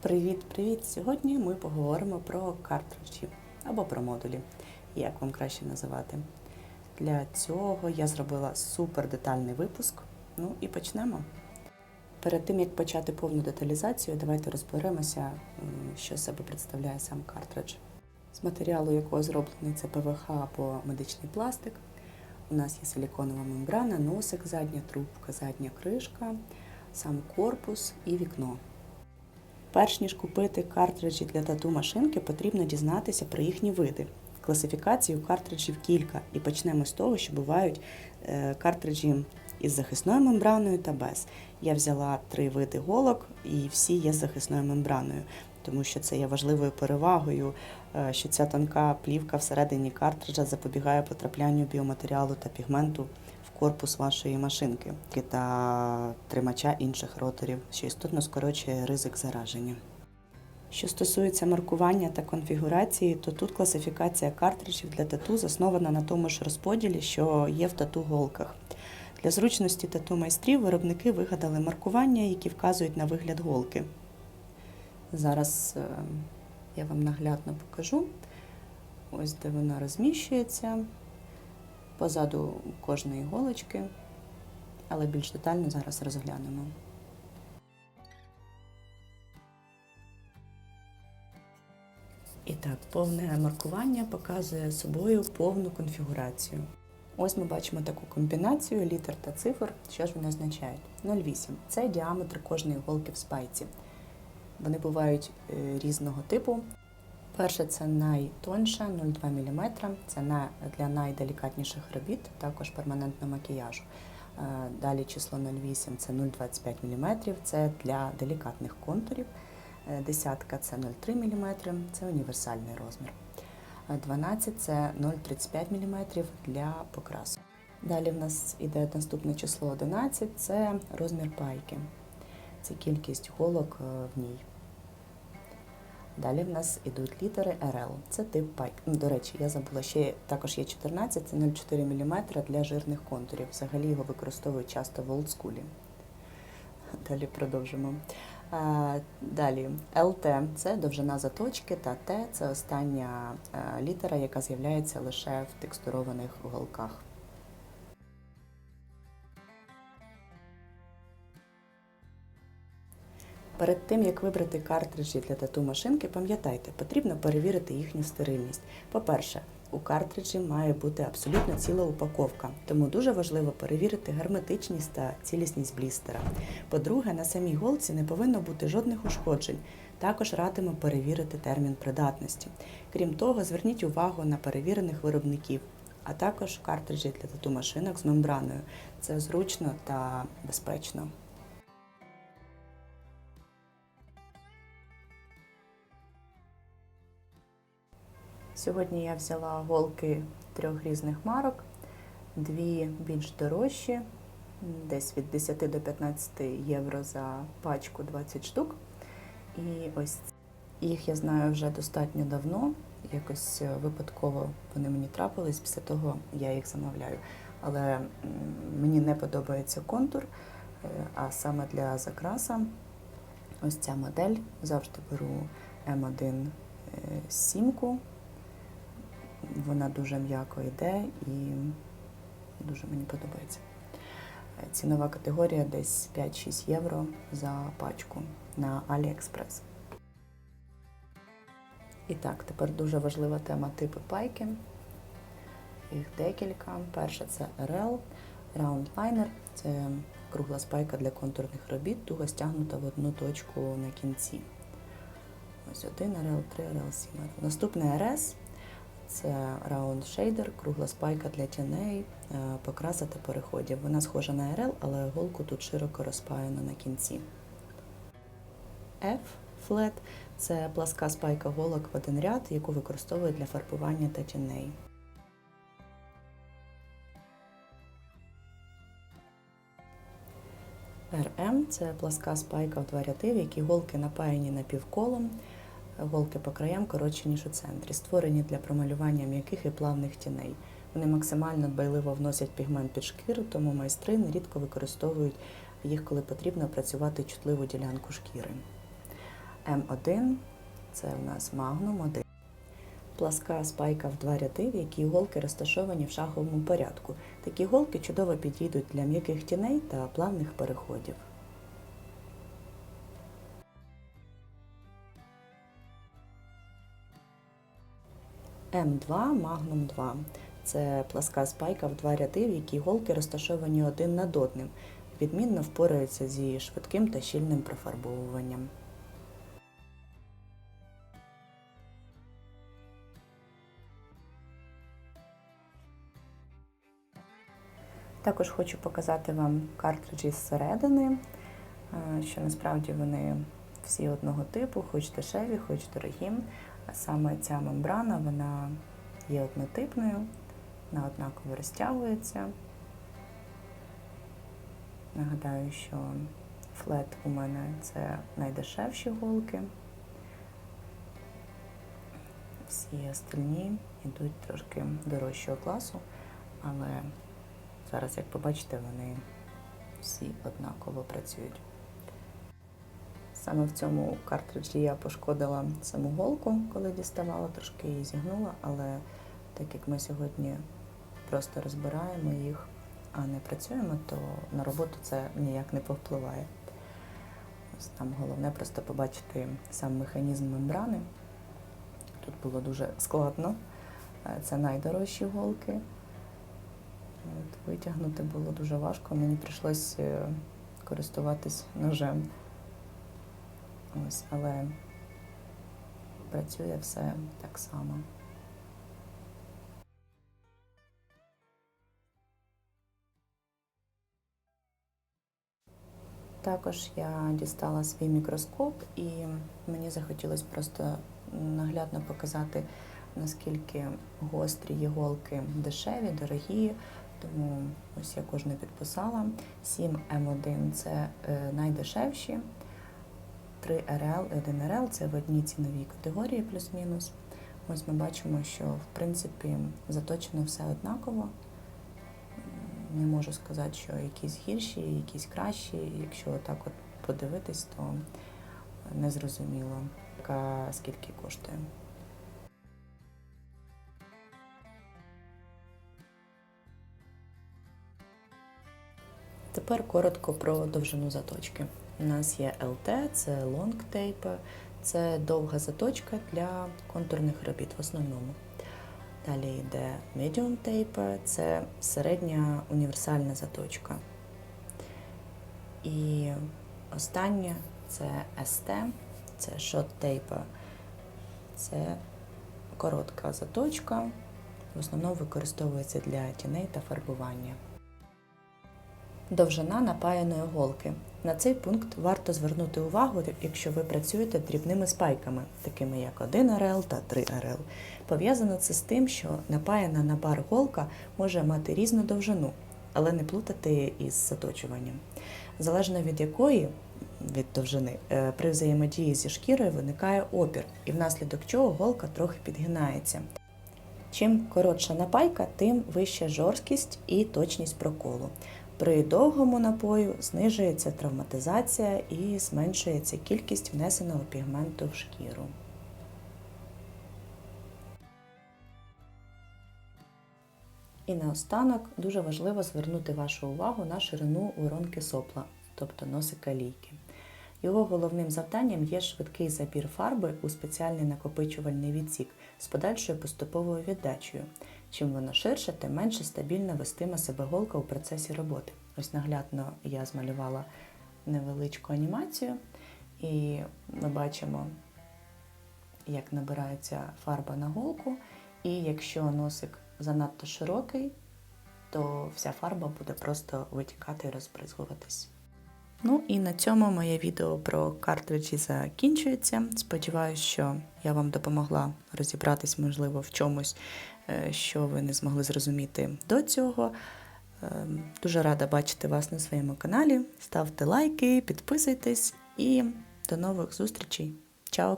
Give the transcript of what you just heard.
Привіт-привіт! Сьогодні ми поговоримо про картриджі або про модулі, як вам краще називати. Для цього я зробила супер детальний випуск. Ну і почнемо. Перед тим як почати повну деталізацію, давайте розберемося, що себе представляє сам картридж. З матеріалу якого зроблений це ПВХ або медичний пластик. У нас є силіконова мембрана, носик, задня трубка, задня кришка, сам корпус і вікно. Перш ніж купити картриджі для тату машинки, потрібно дізнатися про їхні види. Класифікацію картриджів кілька, і почнемо з того, що бувають е, картриджі із захисною мембраною та без. Я взяла три види голок, і всі є з захисною мембраною, тому що це є важливою перевагою, е, що ця тонка плівка всередині картриджа запобігає потраплянню біоматеріалу та пігменту в корпус вашої машинки та тримача інших роторів, що істотно скорочує ризик зараження. Що стосується маркування та конфігурації, то тут класифікація картриджів для тату заснована на тому ж розподілі, що є в тату-голках. Для зручності тату майстрів виробники вигадали маркування, які вказують на вигляд голки. Зараз е, я вам наглядно покажу. Ось де вона розміщується позаду кожної голочки, але більш детально зараз розглянемо. І так, повне маркування показує собою повну конфігурацію. Ось ми бачимо таку комбінацію літер та цифр. Що ж вони означають? 0,8 це діаметр кожної голки в спайці. Вони бувають е, різного типу. Перше це найтонша 0,2 мм, це для найделікатніших робіт, також перманентного макіяжу. Е, Далі число 0,8 це 0,25 мм, це для делікатних контурів. Е, Десятка це 0,3 мм, це універсальний розмір. Е, 12 це 0,35 мм для покрасу. Далі в нас іде наступне число 11, це розмір пайки. Це кількість голок е, в ній. Далі в нас ідуть літери RL. Це тип пайк. Ну, До речі, я забула, ще також є 14, це 0,4 мм для жирних контурів. Взагалі його використовують часто в олдскулі. Далі продовжимо. Е, Далі LT це довжина заточки, та T це остання е, літера, яка з'являється лише в текстурованих голках. Перед тим, як вибрати картриджі для тату машинки, пам'ятайте, потрібно перевірити їхню стерильність. По-перше, у картриджі має бути абсолютно ціла упаковка, тому дуже важливо перевірити герметичність та цілісність блістера. По-друге, на самій голці не повинно бути жодних ушкоджень. Також радимо перевірити термін придатності. Крім того, зверніть увагу на перевірених виробників, а також картриджі для тату машинок з мембраною. Це зручно та безпечно. Сьогодні я взяла голки трьох різних марок, дві більш дорожчі, десь від 10 до 15 євро за пачку 20 штук. І ось їх я знаю вже достатньо давно. Якось е, випадково вони мені трапились, після того я їх замовляю. Але мені не подобається контур, е, а саме для закраса ось ця модель. Завжди беру М1 е, сімку. Вона дуже м'яко йде і дуже мені подобається. Е, Цінова категорія десь 5-6 євро за пачку на AliExpress. І так, тепер дуже важлива тема типи пайки. Їх декілька. Перша це RL, Round Liner. Це кругла спайка для контурних робіт, туго стягнута в одну точку на кінці. Ось один RL, 3 RL, 7 RL. Наступний RS це Round Shader, кругла спайка для тіней, е, покраса та переходів. Вона схожа на RL, але голку тут широко розпаяно на кінці. F Flat – це пласка спайка голок в один ряд, яку використовують для фарбування та тіней. RM – це пласка спайка в два ряди, в якій голки напаяні напівколом. Голки по краям коротші, ніж у центрі, створені для промалювання м'яких і плавних тіней. Вони максимально дбайливо вносять пігмент під шкіру, тому майстри нерідко використовують їх, коли потрібно працювати чутливу ділянку шкіри. М1 це у нас магнум 1. Пласка спайка в два ряди, в якій голки розташовані в шаховому порядку. Такі голки чудово підійдуть для м'яких тіней та плавних переходів. М2 Magnum 2 це пласка спайка в два ряди, в якій голки розташовані один над одним. Відмінно впораються зі швидким та щільним профарбовуванням. Також хочу показати вам картриджі зсередини, е, що насправді вони всі одного типу, хоч дешеві, хоч дорогі. Саме ця мембрана вона є однотипною, вона однаково розтягується. Нагадаю, що флет у мене це найдешевші голки. Всі остальні йдуть трошки дорожчого класу, але зараз, як побачите, вони всі однаково працюють. Саме в цьому картриджі я пошкодила саму голку, коли діставала, трошки її зігнула, але так як ми сьогодні просто розбираємо їх, а не працюємо, то на роботу це ніяк не повпливає. Ось Нам головне просто побачити сам механізм мембрани. Тут було дуже складно. Е, Це найдорожчі голки. От, витягнути було дуже важко, мені прийшлося е, користуватись ножем. Ось, але працює все так само. Також я дістала свій мікроскоп і мені захотілося просто наглядно показати, наскільки гострі є голки дешеві, дорогі. Тому ось я кожну підписала. 7 М1 це е, найдешевші. 3 РЛ, 1 РЛ це в одній ціновій категорії плюс-мінус. Ось ми бачимо, що в принципі заточено все однаково. Не можу сказати, що якісь гірші, якісь кращі. Якщо так от подивитись, то не зрозуміло, яка скільки коштує. Тепер коротко про довжину заточки. У нас є LT, це tape, це довга заточка для контурних робіт в основному. Далі йде medium tape, це середня універсальна заточка. І останнє це ST, це short tape. Це коротка заточка, в основному використовується для тіней та фарбування. Довжина напаяної голки. На цей пункт варто звернути увагу, якщо ви працюєте дрібними спайками, такими як 1 РЛ та 3 РЛ. Пов'язано це з тим, що напаяна на бар голка може мати різну довжину, але не плутати із заточуванням. Залежно від якої від довжини е, при взаємодії зі шкірою виникає опір, і внаслідок чого голка трохи підгинається. Чим коротша напайка, тим вища жорсткість і точність проколу. При довгому напою знижується травматизація і зменшується кількість внесеного пігменту в шкіру. І наостанок дуже важливо звернути вашу увагу на ширину воронки сопла, тобто носика лійки. Його головним завданням є швидкий забір фарби у спеціальний накопичувальний відсік з подальшою поступовою віддачею. Чим воно ширше, тим менше стабільно вестиме себе голка у процесі роботи. Ось наглядно я змалювала невеличку анімацію, і ми бачимо, як набирається фарба на голку. І якщо носик занадто широкий, то вся фарба буде просто витікати і розбризгуватись. Ну і на цьому моє відео про картриджі закінчується. Сподіваюсь, що я вам допомогла розібратись, можливо, в чомусь, е, що ви не змогли зрозуміти до цього. Е, Дуже рада бачити вас на своєму каналі. Ставте лайки, підписуйтесь і до нових зустрічей. Чао!